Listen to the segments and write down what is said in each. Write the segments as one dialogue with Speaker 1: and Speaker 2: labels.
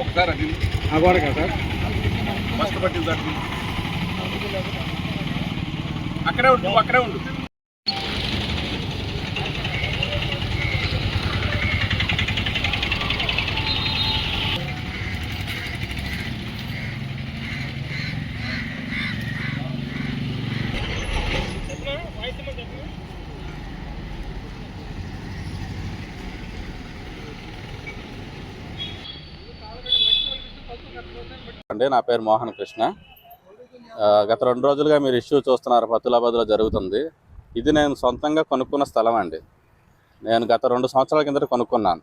Speaker 1: ఒకసారి అది.
Speaker 2: గోడకా సార్?
Speaker 1: ఫస్ట్ పట్టింది సార్. అక్కడే ఉండు అక్కడే ఉండు.
Speaker 3: అండి నా పేరు మోహన్ కృష్ణ. గత రెండు రోజులుగా మీరు ఇష్యూ చూస్తున్నారు ఫతులాబాద్లో జరుగుతుంది. ఇది నేను సొంతంగా కొనుక్కున్న స్థలం అండి. నేను గత రెండు సంవత్సరాల కిందట కొనుక్కున్నాను.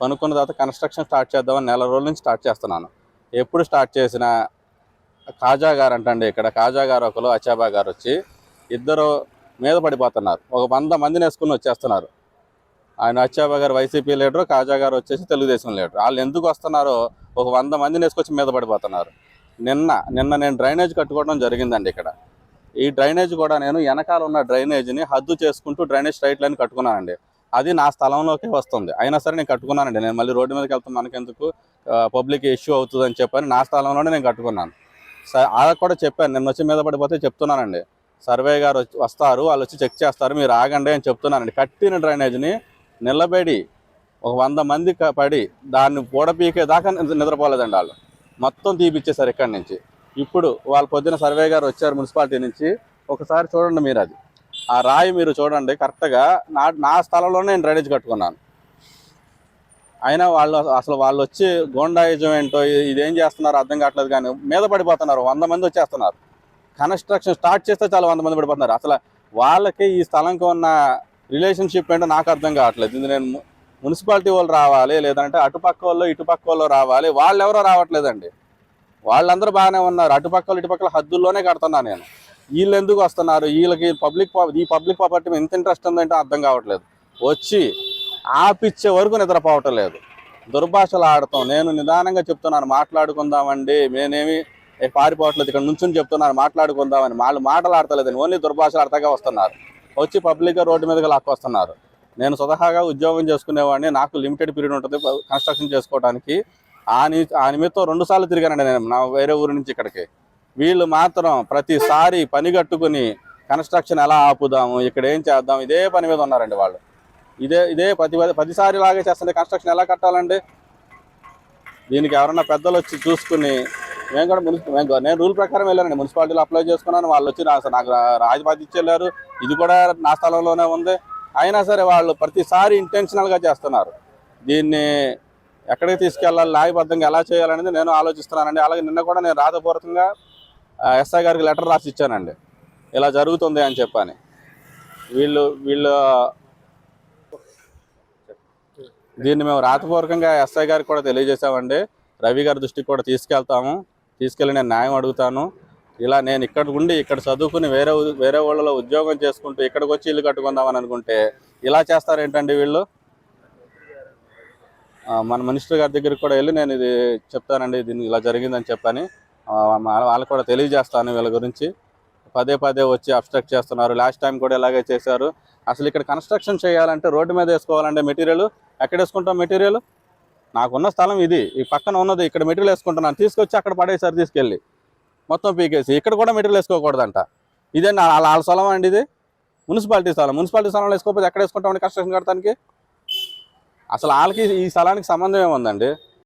Speaker 3: కొనుక్కున్న తర్వాత కన్స్ట్రక్షన్ స్టార్ట్ చేద్దామని నెల రోజుల నుంచి స్టార్ట్ చేస్తున్నాను. ఎప్పుడు స్టార్ట్ చేసినా కాజా గారు అంటండి ఇక్కడ కాజా గారు ఒకరు అచాబా గారు వచ్చి ఇద్దరు మీద పడిపోతున్నారు. ఒక వంద మందిని వేసుకుని వచ్చేస్తున్నారు. ఆయన అచ్చాబా గారు వైసీపీ లీడరు కాజా గారు వచ్చేసి తెలుగుదేశం లీడర్. వాళ్ళు ఎందుకు వస్తున్నారో ఒక వంద మందిని వేసుకొచ్చి మీద పడిపోతున్నారు. నిన్న నిన్న నేను డ్రైనేజ్ కట్టుకోవడం జరిగిందండి ఇక్కడ. ఈ డ్రైనేజ్ కూడా నేను వెనకాల ఉన్న డ్రైనేజ్ని హద్దు చేసుకుంటూ డ్రైనేజ్ స్ట్రైట్ లైన్ కట్టుకున్నానండి. అది నా స్థలంలోకి వస్తుంది. అయినా సరే నేను కట్టుకున్నానండి. నేను మళ్ళీ రోడ్డు మీదకి వెళ్తాను మనకెందుకు పబ్లిక్ ఇష్యూ అవుతుందని చెప్పని నా స్థలంలోనే నేను కట్టుకున్నాను. స- కూడా చెప్పాను. నిన్న వచ్చి మీద పడిపోతే చెప్తున్నానండి. సర్వే గారు వచ్చి వస్తారు వాళ్ళు వచ్చి చెక్ చేస్తారు మీరు ఆగండి అని చెప్తున్నానండి. కట్టిన డ్రైనేజ్ని నిలబడి ఒక వంద మంది పడి దాన్ని పూడపీకే దాకా నిద్రపోలేదండి వాళ్ళు. మొత్తం తీపిచ్చేశారు ఇక్కడి నుంచి. ఇప్పుడు వాళ్ళ పొద్దున సర్వే గారు వచ్చారు మున్సిపాలిటీ నుంచి. ఒకసారి చూడండి మీరు అది. ఆ రాయి మీరు చూడండి కరెక్ట్గా నా నా స్థలంలోనే నేను డ్రైనేజ్ కట్టుకున్నాను. అయినా వాళ్ళు అసలు వాళ్ళు వచ్చి గోండాయిజం ఏంటో ఇదేం చేస్తున్నారో అర్థం కావట్లేదు కానీ మీద పడిపోతున్నారు. వంద మంది వచ్చేస్తున్నారు. కన్స్ట్రక్షన్ స్టార్ట్ చేస్తే చాలా వంద మంది పడిపోతున్నారు. అసలు వాళ్ళకి ఈ స్థలంకి ఉన్న రిలేషన్షిప్ ఏంటో నాకు అర్థం కావట్లేదు. ఇది నేను మున్సిపాలిటీ వాళ్ళు రావాలి లేదంటే అటుపక్క వాళ్ళు ఇటుపక్క వాళ్ళు రావాలి. వాళ్ళు ఎవరో రావట్లేదండి. వాళ్ళందరూ బాగానే ఉన్నారు. అటుపక్కలు ఇటుపక్కల హద్దుల్లోనే కడుతున్నా నేను. వీళ్ళు ఎందుకు వస్తున్నారు? వీళ్ళకి పబ్లిక్ ఈ పబ్లిక్ ప్రాపర్టీ మీద ఎంత ఇంట్రెస్ట్ ఉందంటే అర్థం కావట్లేదు. వచ్చి ఆపిచ్చే వరకు నిద్రపోవటం లేదు. దుర్భాషలు ఆడతాం. నేను నిదానంగా చెప్తున్నాను మాట్లాడుకుందామండి. నేనేమి పారిపోవట్లేదు. ఇక్కడ నుంచుని చెప్తున్నాను మాట్లాడుకుందామని. వాళ్ళు మాటలు ఆడతలేదని. ఓన్లీ దుర్భాషలు అర్థంగా వస్తున్నారు. వచ్చి పబ్లిక్గా రోడ్డు మీదకి లాక్కొస్తున్నారు. నేను స్వతహాగా ఉద్యోగం చేసుకునేవాడిని. నాకు లిమిటెడ్ పీరియడ్ ఉంటుంది కన్స్ట్రక్షన్ చేసుకోవడానికి ఆ ని ఆ నిమిత్తం రెండుసార్లు తిరిగానండి నేను నా వేరే ఊరు నుంచి ఇక్కడికి. వీళ్ళు మాత్రం ప్రతిసారి పని కట్టుకుని కన్స్ట్రక్షన్ ఎలా ఆపుదాము ఇక్కడ ఏం చేద్దాం ఇదే పని మీద ఉన్నారండి వాళ్ళు. ఇదే ఇదే ప్రతి పదిసారి లాగే చేస్తుంది కన్స్ట్రక్షన్ ఎలా కట్టాలండి? దీనికి ఎవరన్నా పెద్దలు వచ్చి చూసుకుని మేము కూడా మున్సి మేము నేను రూల్ ప్రకారం వెళ్ళానండి. మున్సిపాలిటీలో అప్లై చేసుకున్నాను. వాళ్ళు వచ్చి నాకు రాజబాధ ఇచ్చెళ్ళారు ఇది కూడా నా స్థలంలోనే ఉంది. అయినా సరే వాళ్ళు ప్రతిసారి ఇంటెన్షనల్గా చేస్తున్నారు. దీన్ని ఎక్కడికి తీసుకెళ్ళాలి న్యాయబద్ధంగా ఎలా చేయాలనేది నేను ఆలోచిస్తున్నానండి. అలాగే నిన్న కూడా నేను రాతపూర్వకంగా ఎస్ఐ గారికి లెటర్ రాసి ఇచ్చానండి. ఇలా జరుగుతుంది అని చెప్పని. వీళ్ళు వీళ్ళు దీన్ని మేము రాతపూర్వకంగా ఎస్ఐ గారికి కూడా తెలియజేసామండి రవి గారి దృష్టికి కూడా తీసుకెళ్తాము. తీసుకెళ్ళి నేను న్యాయం అడుగుతాను. ఇలా నేను ఇక్కడ ఉండి ఇక్కడ చదువుకుని వేరే వేరే ఊళ్ళలో ఉద్యోగం చేసుకుంటూ ఇక్కడికి వచ్చి ఇల్లు కట్టుకుందామని అనుకుంటే ఇలా చేస్తారేంటండి వీళ్ళు? మన మినిస్టర్ గారి దగ్గరికి కూడా వెళ్ళి నేను ఇది చెప్తానండి దీన్ని ఇలా జరిగిందని చెప్పని. ఆ, వాళ్ళకి కూడా తెలియజేస్తాను వీళ్ళ గురించి. పదే పదే వచ్చి అబ్స్ట్రక్ట్ చేస్తున్నారు. లాస్ట్ టైం కూడా ఇలాగే చేశారు. అసలు ఇక్కడ కన్స్ట్రక్షన్ చేయాలంటే రోడ్డు మీద వేసుకోవాలంటే మెటీరియల్. ఎక్కడ వేసుకుంటాం మెటీరియల్? నాకున్న స్థలం ఇది. ఈ పక్కన ఉన్నది ఇక్కడ మెటీరియల్ వేసుకుంటున్నాను. తీసుకొచ్చి అక్కడ పడేసారి తీసుకెళ్ళి. మొత్తం పీకేసి. ఇక్కడ కూడా మెటీరియల్ వేసుకోకూడదంట. ఇదే నా వాళ్ళ స్థలం అండి ఇది. మున్సిపాలిటీ స్థలం. మున్సిపాలిటీ స్థలంలో వేసుకోకపోతే ఎక్కడ వేసుకుంటామండి కన్స్ట్రక్షన్ కట్టడానికి అసలు వాళ్ళకి ఈ స్థలానికి సంబంధం ఏముందండి?